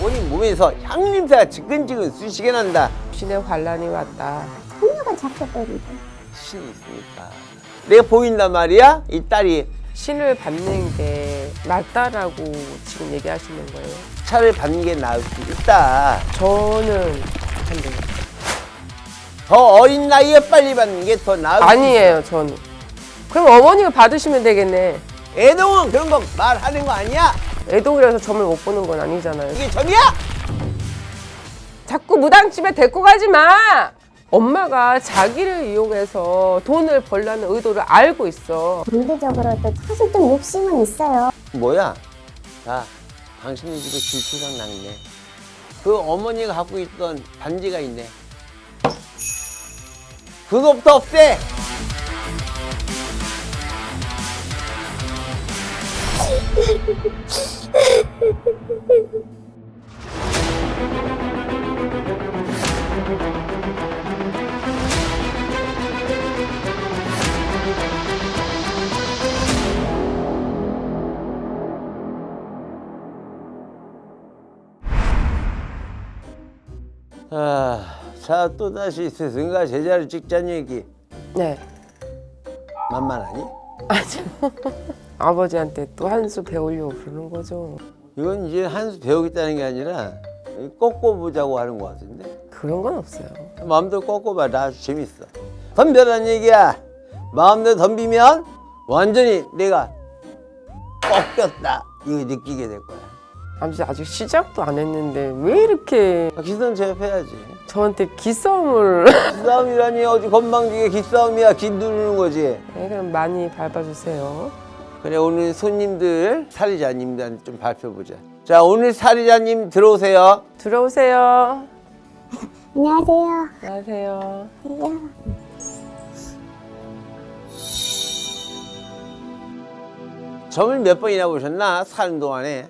우리 몸에서 향냄새가 지끈지끈 쑤시게 난다. 신의 환란이 왔다. 손녀가 잡혀버리고 신이 있으니까. 내가 보인단 말이야? 이 딸이 신을 받는 게 맞다라고 지금 얘기하시는 거예요. 차를 받는 게 나을 수 있다. 저는 반대. 더 어린 나이에 빨리 받는 게 더 나을 수 아니에요, 저는. 그럼 어머니가 받으시면 되겠네. 애동은 그런 거 말하는 거 아니야? 애동이라서 점을 못 보는 건 아니잖아요. 이게 점이야? 자꾸 무당집에 데리고 가지 마! 엄마가 자기를 이용해서 돈을 벌라는 의도를 알고 있어. 경제적으로도 사실 좀 욕심은 있어요. 뭐야? 자, 당신네 집에 질투상 났네. 그 어머니가 갖고 있던 반지가 있네. 그거부터 없애! 아, 자, 또다시 스승과 제자를 찍자는 얘기. 네. 만만하니? 아버지한테 또 한 수 배우려고 그러는 거죠. 이건 이제 한 수 배우겠다는 게 아니라 꺾어보자고 하는 것 같은데? 그런 건 없어요. 마음대로 꺾어봐. 나 아주 재밌어. 덤벼라는 얘기야. 마음대로 덤비면 완전히 내가 꺾였다. 이거 느끼게 될 거야. 아버지 아직 시작도 안 했는데 왜 이렇게 아, 기싸움 제압해야지. 저한테 기싸움을 기싸움이라니 어디 건방지게 기싸움이야. 기 누르는 거지. 네, 그럼 많이 밟아주세요. 그래 오늘 손님들 사리자님들한테 좀 발표보자. 자 오늘 사리자님 들어오세요. 들어오세요. 안녕하세요. 안녕하세요. 안녕. 점을 몇 번이나 보셨나 사는 동안에?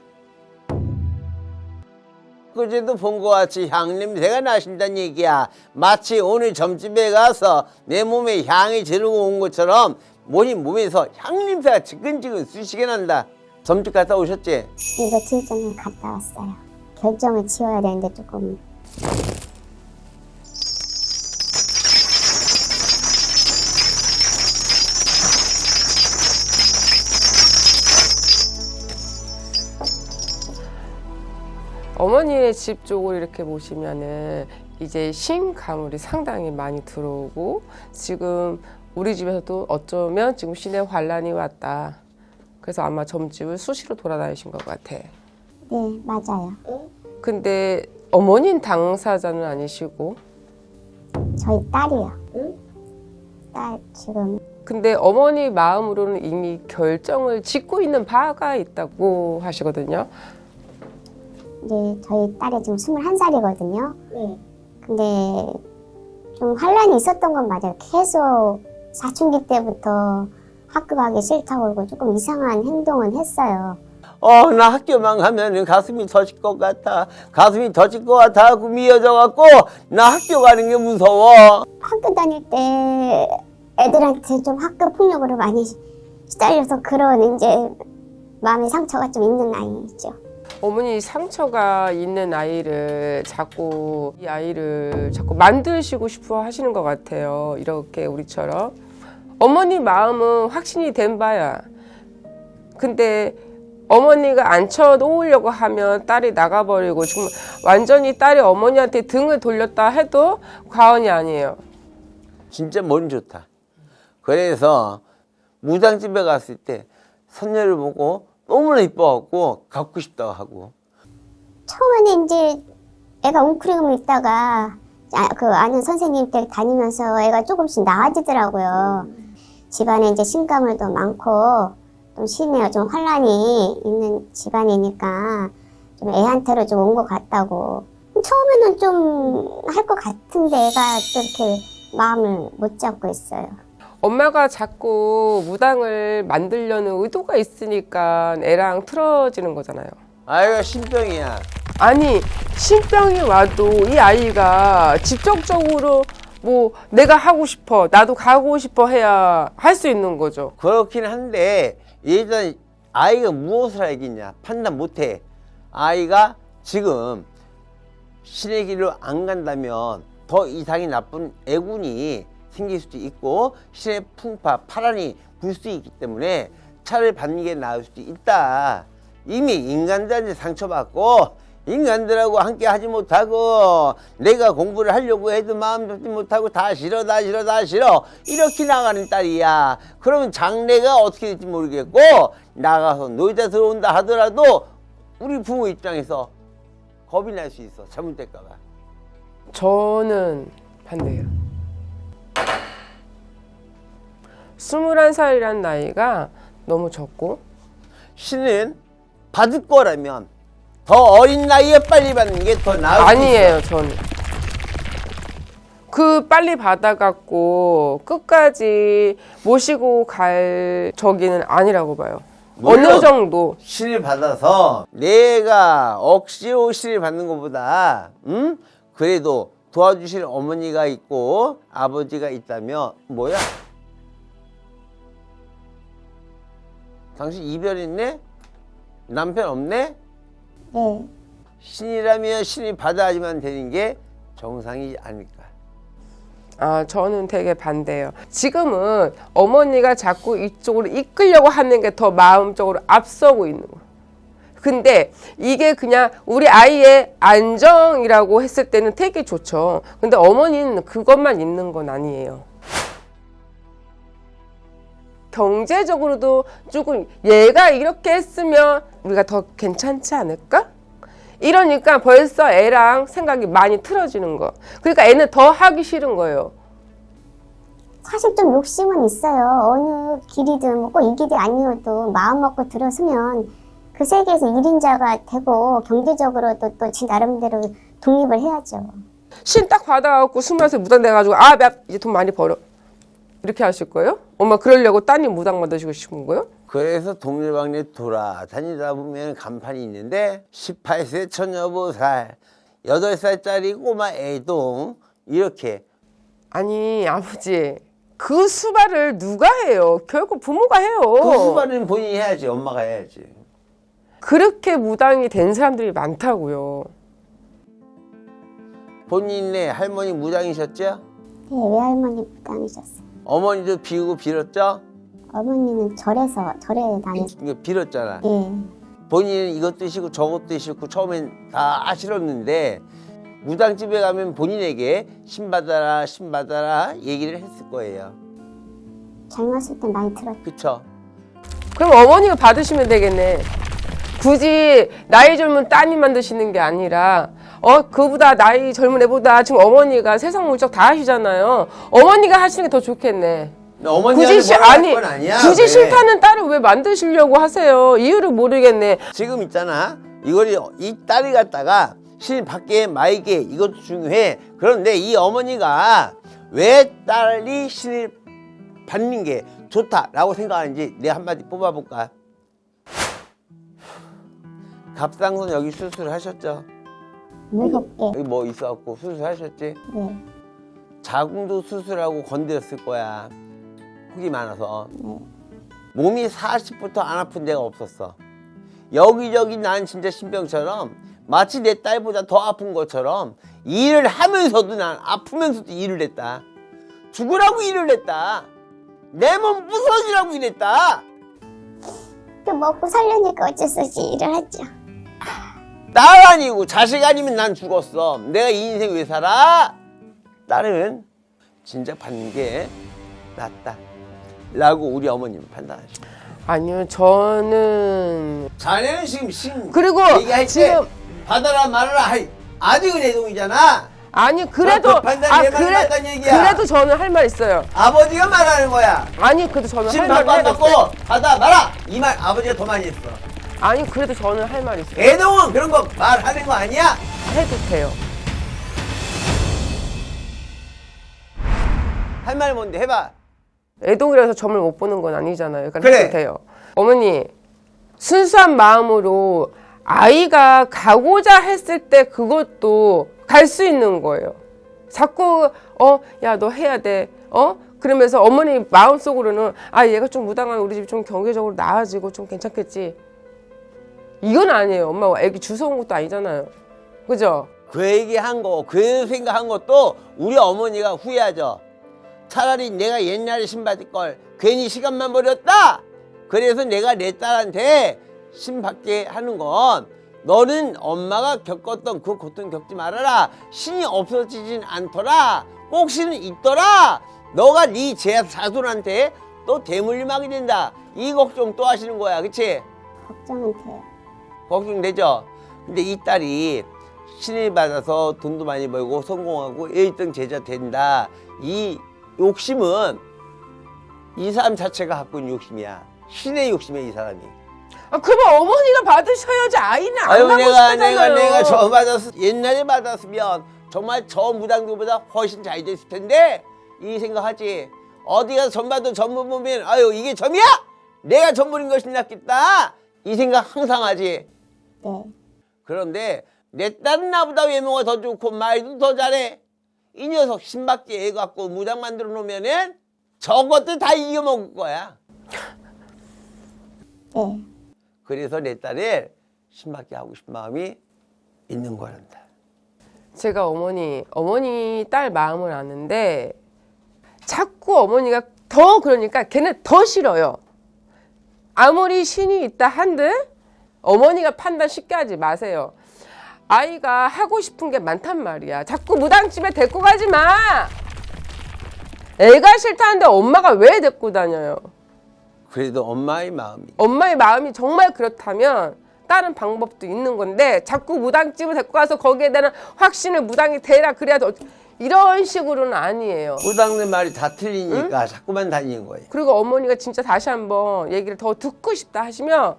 그제도 본 것 같이 향 냄새가 나신다는 얘기야. 마치 오늘 점집에 가서 내 몸에 향이 지르고 온 것처럼 뭐니 몸에서 향냄새가 지끈지끈 쑤시게 난다. 점집 갔다 오셨지? 네, 며칠 전에 갔다 왔어요. 결정을 지어야 되는데 조금 어머니의 집 쪽을 이렇게 보시면은 이제 신 가물이 상당히 많이 들어오고 지금 우리 집에서도 어쩌면 지금 신의 환란이 왔다. 그래서 아마 점집을 수시로 돌아다니신 것 같아. 네 맞아요. 근데 어머니는 당사자는 아니시고 저희 딸이요. 딸 지금 근데 어머니 마음으로는 이미 결정을 짓고 있는 바가 있다고 하시거든요. 이제 저희 딸이 지금 21살이거든요. 근데 좀 환란이 있었던 건 맞아요. 계속 사춘기 때부터 학교 가기 싫다고 그러고 조금 이상한 행동은 했어요. 어, 나 학교만 가면 가슴이 터질 것 같아. 가슴이 터질 것 같아. 하고 미어져 갖고 나 학교 가는 게 무서워. 학교 다닐 때 애들한테 좀 학교 폭력으로 많이 시달려서 그런 이제 마음의 상처가 좀 있는 아이죠. 어머니 상처가 있는 아이를 자꾸 이 아이를 자꾸 만드시고 싶어 하시는 것 같아요. 이렇게 우리처럼 어머니 마음은 확신이 된 바야. 근데 어머니가 앉혀 놓으려고 하면 딸이 나가버리고 지금 완전히 딸이 어머니한테 등을 돌렸다 해도 과언이 아니에요. 진짜 머리 좋다. 그래서 무당집에 갔을 때 선녀를 보고 너무나 이뻐갖고 갖고 싶다고 하고 처음에는 이제 애가 웅크리고 있다가 아, 그 아는 선생님 댁 다니면서 애가 조금씩 나아지더라고요. 집안에 이제 신가물도 많고 좀 심해요. 좀 환란이 있는 집안이니까 좀 애한테로 좀 온 것 같다고. 처음에는 좀 할 것 같은데 애가 또 이렇게 마음을 못 잡고 있어요. 엄마가 자꾸 무당을 만들려는 의도가 있으니까 애랑 틀어지는 거잖아요. 아이가 신병이야. 아니 신병이 와도 이 아이가 직접적으로 뭐 내가 하고 싶어 나도 가고 싶어 해야 할 수 있는 거죠. 그렇긴 한데 일단 아이가 무엇을 알겠냐 판단 못해. 아이가 지금 신의 길로 안 간다면 더 이상이 나쁜 애군이 생길 수도 있고 신의 풍파 파란이 불 수 있기 때문에 차를 받는 게 나을 수도 있다. 이미 인간들한테 상처받고 인간들하고 함께 하지 못하고 내가 공부를 하려고 해도 마음 잡지 못하고 다 싫어 다 싫어 다 싫어 이렇게 나가는 딸이야 그러면 장래가 어떻게 될지 모르겠고 나가서 놀다 들어온다 하더라도 우리 부모 입장에서 겁이 날 수 있어 잘못될까 봐 저는 반대예요. 21살이란 나이가 너무 적고 신은 받을 거라면 더 어린 나이에 빨리 받는 게 더 나을 수 아니에요, 저는. 그 빨리 받아갖고 끝까지 모시고 갈 저기는 아니라고 봐요. 물론. 어느 정도 신을 받아서 내가 억지로 신을 받는 것보다 음? 그래도 도와주실 어머니가 있고 아버지가 있다면 뭐야? 당신 이별했네? 남편 없네? 네. 신이라면 신이 받아야지만 되는 게 정상이지 않을까? 아, 저는 되게 반대예요. 지금은 어머니가 자꾸 이쪽으로 이끌려고 하는 게 더 마음적으로 앞서고 있는 거예요. 근데 이게 그냥 우리 아이의 안정이라고 했을 때는 되게 좋죠. 근데 어머니는 그것만 있는 건 아니에요. 경제적으로도 조금 얘가 이렇게 했으면 우리가 더 괜찮지 않을까? 이러니까 벌써 애랑 생각이 많이 틀어지는 거. 그러니까 애는 더 하기 싫은 거예요. 사실 좀 욕심은 있어요. 어느 길이든 뭐 꼭 이 길이 아니어도 마음 먹고 들어서면 그 세계에서 1인자가 되고 경제적으로도 또 지 나름대로 독립을 해야죠. 신 딱 받아갖고 스물세 무당 돼가지고 아, 나 이제 돈 많이 벌어. 이렇게 하실 거예요? 엄마 그러려고 따님 무당 만드시고 싶은 거예요? 그래서 동네방네 돌아다니다 보면 간판이 있는데 18세 처녀보살 8살짜리 꼬마 애동 이렇게 아니 아버지 그 수발을 누가 해요? 결국 부모가 해요. 그 수발은 본인이 해야지 엄마가 해야지 그렇게 무당이 된 사람들이 많다고요. 본인네 할머니 무당이셨죠? 네, 외할머니 부당이셨어요. 어머니도 비우고 빌었죠? 어머니는 절에서 절에 다녔어요. 이거 빌었잖아 예. 본인은 이것도 싫고 저것도 싫고 처음엔 다 싫었는데 무당집에 가면 본인에게 신 받아라 신 받아라 얘기를 했을 거예요 젊었을 때 많이 들었죠. 그쵸? 그럼 어머니가 받으시면 되겠네. 굳이 나이 젊은 따님 만 드시는 게 아니라 어 그보다 나이 젊은 애보다 지금 어머니가 세상 물적 다 하시잖아요. 어머니가 하시는 게 더 좋겠네. 굳이 시, 뭐라 아니 아니야 굳이 왜? 싫다는 딸을 왜 만드시려고 하세요? 이유를 모르겠네. 지금 있잖아 이걸 이 딸이 갖다가 신 밖에 마이게 이것도 중요해 그런데 이 어머니가 왜 딸이 신을 받는 게 좋다라고 생각하는지 내가 한마디 뽑아볼까 갑상선 여기 수술하셨죠 무섭게. 여기 뭐 있어갖고 수술하셨지? 네. 자궁도 수술하고 건드렸을 거야. 혹이 많아서. 몸이 40부터 안 아픈 데가 없었어. 여기저기 난 진짜 신병처럼 마치 내 딸보다 더 아픈 것처럼 일을 하면서도 난 아프면서도 일을 했다. 죽으라고 일을 했다. 내 몸 부서지라고 일했다. 그 먹고 살려니까 어쩔 수 없이 일을 했죠. 딸 아니고 자식 아니면 난 죽었어. 내가 이 인생 왜 살아? 딸은 진작 받는 게 낫다. 라고 우리 어머님은 판단하시고 아니요 저는 자네는 지금 신 그리고 얘기할 때 지금 받아라 말아라 할 아직은 애동이잖아. 아니 그래도 그 판단이 아내 말이 그래 맞다는 얘기야. 그래도 저는 할 말 있어요. 아버지가 말하는 거야. 아니 그래도 저는 신 할 받고 말안 받고 받아 말아! 이 말 아버지가 더 많이 했어 아니 그래도 저는 할 말 있어요. 애동은 그런 거 말하는 거 아니야 해도 돼요. 할 말 뭔데 해봐 애동이라서 점을 못 보는 건 아니잖아요. 그러니까 그래. 해도 돼요. 어머니 순수한 마음으로 아이가 가고자 했을 때 그것도 갈 수 있는 거예요. 자꾸 어 야 너 해야 돼. 어? 그러면서 어머니 마음속으로는 아 얘가 좀 무당하면 우리 집 좀 경제적으로 나아지고 좀 괜찮겠지. 이건 아니에요. 엄마 애기 주워 온 것도 아니잖아요. 그죠? 그 얘기한 거, 그 생각한 것도 우리 어머니가 후회하죠. 차라리 내가 옛날에 신받을 걸 괜히 시간만 버렸다. 그래서 내가 내 딸한테 신받게 하는 건 너는 엄마가 겪었던 그 고통 겪지 말아라. 신이 없어지진 않더라. 꼭 신은 있더라. 너가 네제 자손한테 또 대물림하게 된다. 이 걱정 또 하시는 거야, 그치? 걱정은 돼요. 걱정되죠. 근데 이 딸이 신을 받아서 돈도 많이 벌고 성공하고 1등 제자 된다. 이 욕심은 이 사람 자체가 갖고 있는 욕심이야. 신의 욕심이야 이 사람이. 아, 그러면 어머니가 받으셔야지 아이는 안 아유 받고 내가 싶다잖아요. 내가 내가 저 받았 옛날에 받았으면 정말 저 무당들보다 훨씬 잘 됐을 텐데 이 생각하지. 어디 가서 전 받은 전문 보면 아유 이게 점이야? 내가 전문인 것이 낫겠다. 이 생각 항상 하지. 네. 그런데 내 딸은 나보다 외모가 더 좋고 말도 더 잘해. 이 녀석 신밖에 애 갖고 무당 만들어 놓으면은 저것들 다 이겨먹을 거야. 네. 그래서 내 딸을 신밖에 하고 싶은 마음이 있는 거란다. 제가 어머니 어머니 딸 마음을 아는데 자꾸 어머니가 더 그러니까 걔는 더 싫어요. 아무리 신이 있다 한들 어머니가 판단 쉽게 하지 마세요. 아이가 하고 싶은 게 많단 말이야. 자꾸 무당집에 데리고 가지 마. 애가 싫다는데 엄마가 왜 데리고 다녀요? 그래도 엄마의 마음이 엄마의 마음이 정말 그렇다면 다른 방법도 있는 건데 자꾸 무당집을 데리고 가서 거기에 대한 확신을 무당이 되라 그래야 돼. 이런 식으로는 아니에요. 무당들 말이 다 틀리니까 자꾸만 다니는 거예요. 그리고 어머니가 진짜 다시 한번 얘기를 더 듣고 싶다 하시면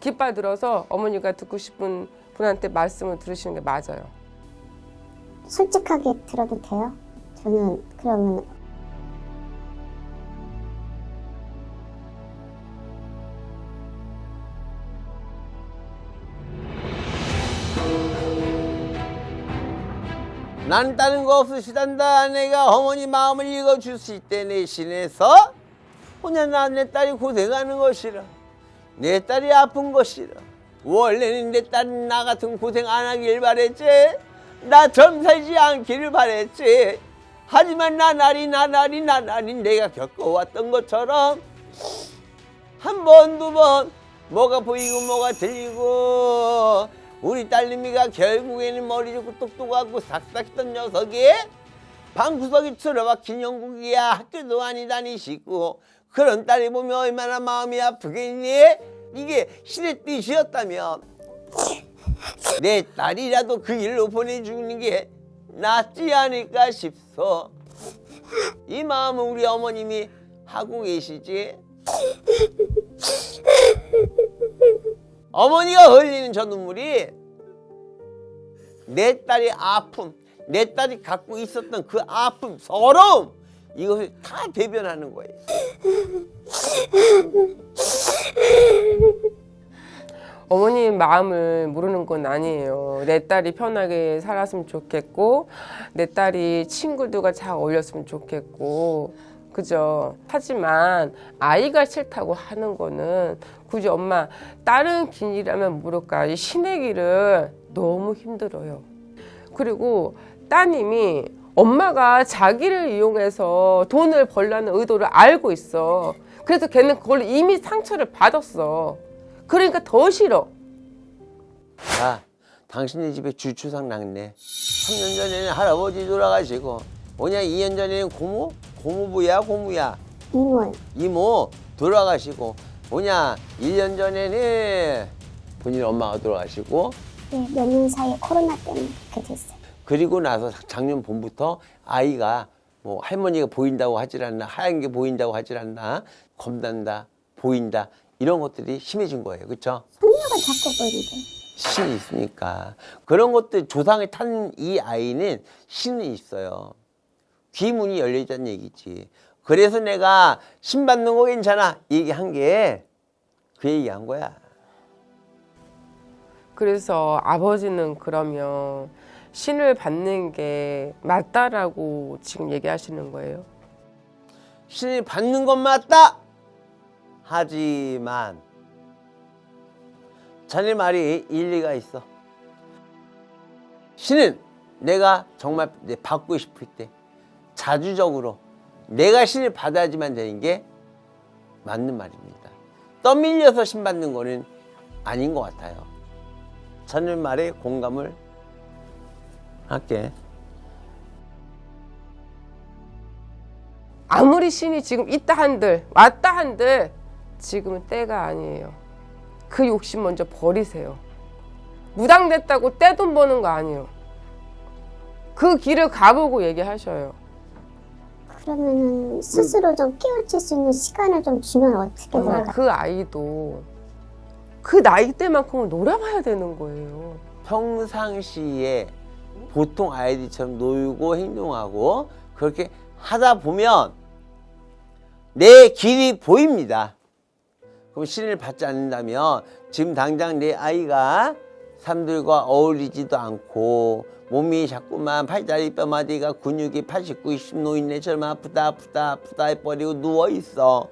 깃발 들어서 어머니가 듣고 싶은 분한테 말씀을 들으시는 게 맞아요. 솔직하게 들어도 돼요? 저는 그러면 난 다른 거 없으시단다. 내가 어머니 마음을 읽어줄 수 있대 내 신에서 혼자 나내 딸이 고생하는 것이라 내 딸이 아픈 것이라. 원래는 내 딸은 나 같은 고생 안 하길 바랬지. 나처럼 살지 않기를 바랬지. 하지만 나날이 나날이 나날이 내가 겪어왔던 것처럼 한 번 두 번 뭐가 보이고 뭐가 들리고 우리 딸내미가 결국에는 머리 좋고 똑똑하고 싹싹했던 녀석이 방구석에 틀어박힌 영국이야. 학교도 많이 다니시고 그런 딸이 보면 얼마나 마음이 아프겠니? 이게 신의 뜻이었다면 내 딸이라도 그 길로 보내주는 게 낫지 않을까 싶소 이 마음은 우리 어머님이 하고 계시지 어머니가 흘리는 저 눈물이 내 딸의 아픔, 내 딸이 갖고 있었던 그 아픔, 서러움 이것을 다 대변하는 거예요. 어머니 마음을 모르는 건 아니에요. 내 딸이 편하게 살았으면 좋겠고, 내 딸이 친구들과 잘 어울렸으면 좋겠고, 그죠? 하지만 아이가 싫다고 하는 거는 굳이 엄마 다른 길이라면 모를까 이 신의 길은 너무 힘들어요. 그리고 따님이 엄마가 자기를 이용해서 돈을 벌라는 의도를 알고 있어. 그래서 걔는 그걸 이미 상처를 받았어. 그러니까 더 싫어. 자, 당신네 집에 주추상 났네. 3년 전에는 할아버지 돌아가시고, 뭐냐 2년 전에는 고모? 고모부야, 고무야. 이월 이모 돌아가시고, 뭐냐 1년 전에는 본인 엄마가 돌아가시고, 네, 몇 년 사이에 코로나 때문에 그렇게 됐어요. 그리고 나서 작년 봄부터 아이가 뭐 할머니가 보인다고 하질 않나 하얀 게 보인다고 하질 않나 겁난다 보인다 이런 것들이 심해진 거예요. 그렇죠 손녀가 자꾸 보이는데 신이 있으니까. 그런 것들 조상에 탄 이 아이는 신이 있어요. 귀문이 열려 있다는 얘기지. 그래서 내가 신 받는 거 괜찮아? 얘기한 게 그 얘기한 거야. 그래서 아버지는 그러면 신을 받는 게 맞다라고 지금 얘기하시는 거예요. 신이 받는 건 맞다. 하지만 자네 말이 일리가 있어. 신은 내가 정말 내 받고 싶을 때 자주적으로 내가 신을 받아야지만 되는 게 맞는 말입니다. 떠밀려서 신 받는 거는 아닌 것 같아요. 저는 말에 공감을 할게. 아무리 신이 지금 있다 한들 왔다 한들 지금은 때가 아니에요. 그 욕심 먼저 버리세요. 무당됐다고 떼돈 버는 거 아니에요. 그 길을 가보고 얘기하셔요. 그러면은 스스로 좀 깨우칠 수 있는 시간을 좀 주면 어떻게 정말 될까? 그 아이도 그 나이 때만큼은 놀아봐야 되는 거예요. 평상시에 보통 아이들처럼 놀고 행동하고 그렇게 하다 보면 내 길이 보입니다. 그럼 신을 받지 않는다면 지금 당장 내 아이가 사람들과 어울리지도 않고 몸이 자꾸만 팔다리 뼈마디가 근육이 80, 90 노인네처럼 아프다 아프다 아프다 해버리고 누워있어.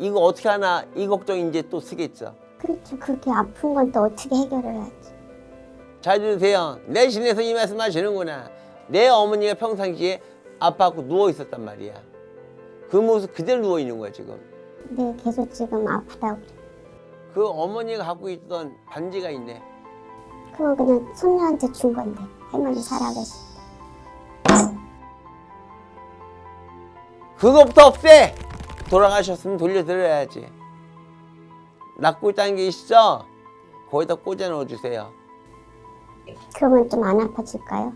이거 어떻게 하나 이 걱정 이제 또 쓰겠죠. 그렇죠. 그렇게 아픈 건 또 어떻게 해결을 해야지? 잘 들으세요. 내 신에서 이 말씀 하시는구나. 내 어머니가 평상시에 아파갖고 누워 있었단 말이야. 그 모습 그대로 누워 있는 거야 지금. 네, 계속 지금 아프다고. 그래. 그 어머니가 갖고 있던 반지가 있네. 그건 그냥 손녀한테 준 건데 할머니 살아계시. 그거부터 없애. 돌아가셨으면 돌려드려야지. 낳고 있다는 게 있죠? 거기다 꽂아 넣어주세요. 그러면 좀 안 아파질까요?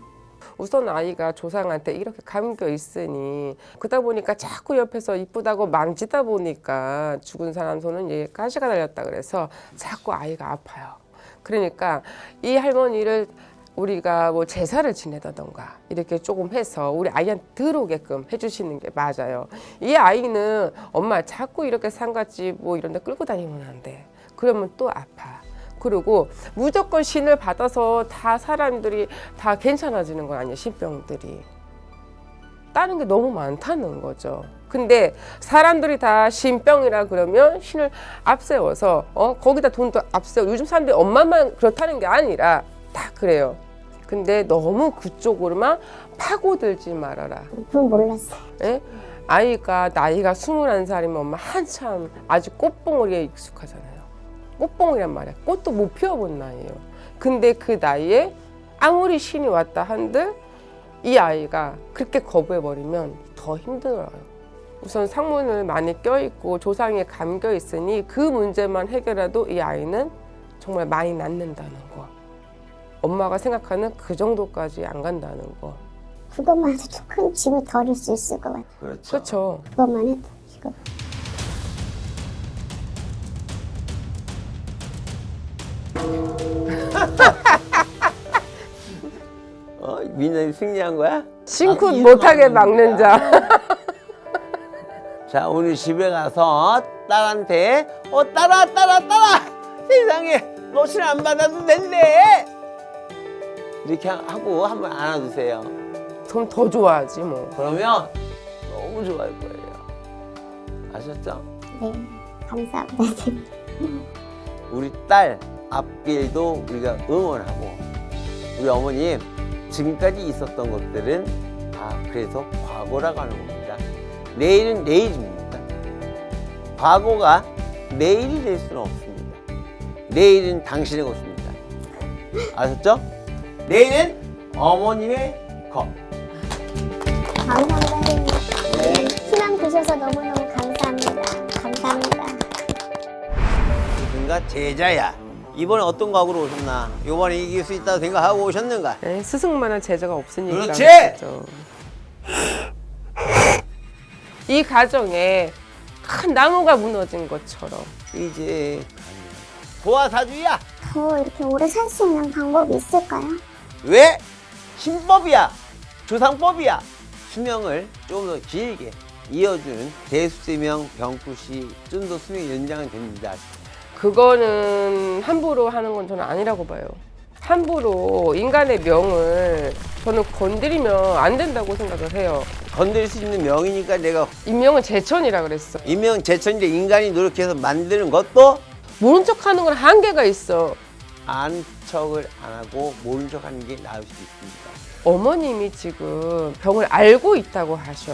우선 아이가 조상한테 이렇게 감겨 있으니 그러다 보니까 자꾸 옆에서 이쁘다고 만지다 보니까 죽은 사람 손은 이제 가시가 달렸다 그래서 자꾸 아이가 아파요. 그러니까 이 할머니를 우리가 뭐 제사를 지내다던가 이렇게 조금 해서 우리 아이한테 들어오게끔 해주시는 게 맞아요. 이 아이는 엄마 자꾸 이렇게 상갓집 뭐 이런 데 끌고 다니면 안 돼. 그러면 또 아파. 그리고 무조건 신을 받아서 다 사람들이 다 괜찮아지는 건 아니에요, 신병들이. 다른 게 너무 많다는 거죠. 근데 사람들이 다 신병이라 그러면 신을 앞세워서 어 거기다 돈도 앞세워 요즘 사람들이 엄마만 그렇다는 게 아니라 다 그래요. 근데 너무 그쪽으로만 파고들지 말아라. 그건 몰랐어요. 예? 아이가 나이가 21살이면 엄마 한참 아직 꽃봉오리에 익숙하잖아요. 꽃봉오리란 말이야. 꽃도 못 피워본 나이에요. 근데 그 나이에 아무리 신이 왔다 한들 이 아이가 그렇게 거부해버리면 더 힘들어요. 우선 상문을 많이 껴있고 조상에 감겨 있으니 그 문제만 해결해도 이 아이는 정말 많이 낫는다는 거. 엄마가 생각하는 그 정도까지 안 간다는 거. 그것만 해도 좀큰 짐을 덜을 수 있을 것 같아요. 그렇죠. 그렇죠. 그것만 해도 지금. 민현이 승리한 거야? 싱크 아, 못하게 막는. 자. 자, 오늘 집에 가서 딸한테 어 딸아 딸아 딸아 세상에 너신 안 받아도 된대. 이렇게 하- 하고 한번 안아주세요. 그럼 더 좋아하지 뭐. 그러면 너무 좋아할 거예요. 아셨죠? 네, 감사합니다. 우리 딸 앞길도 우리가 응원하고 우리 어머님 지금까지 있었던 것들은 아 그래서 과거라고 하는 겁니다. 내일은 내일입니다. 과거가 내일이 될 수는 없습니다. 내일은 당신의 것입니다. 아셨죠? 내일은 어머님의 것. 감사합니다. 네, 희망 주셔서 너무너무 감사합니다. 감사합니다. 누군가 제자야. 이번에 어떤 각오로 오셨나? 이번에 이길 수 있다고 생각하고 오셨는가? 네, 스승만한 제자가 없으니까. 그렇지! 그렇죠. 이 가정에 큰 나무가 무너진 것처럼 이제 도화사주야. 더 이렇게 오래 살 수 있는 방법이 있을까요? 왜? 신법이야. 조상법이야. 수명을 조금 더 길게 이어주는 대수세명 병구시 좀 더 수명 연장은 됩니다. 그거는 함부로 하는 건 저는 아니라고 봐요. 함부로 인간의 명을 저는 건드리면 안 된다고 생각을 해요. 건드릴 수 있는 명이니까 내가 인명은 제천이라 그랬어. 인명 제천인데 인간이 노력해서 만드는 것도 모른 척 하는 건 한계가 있어. 안 척을 안 하고 모른 척 하는 게 나을 수도 있습니다. 어머님이 지금 병을 알고 있다고 하셔.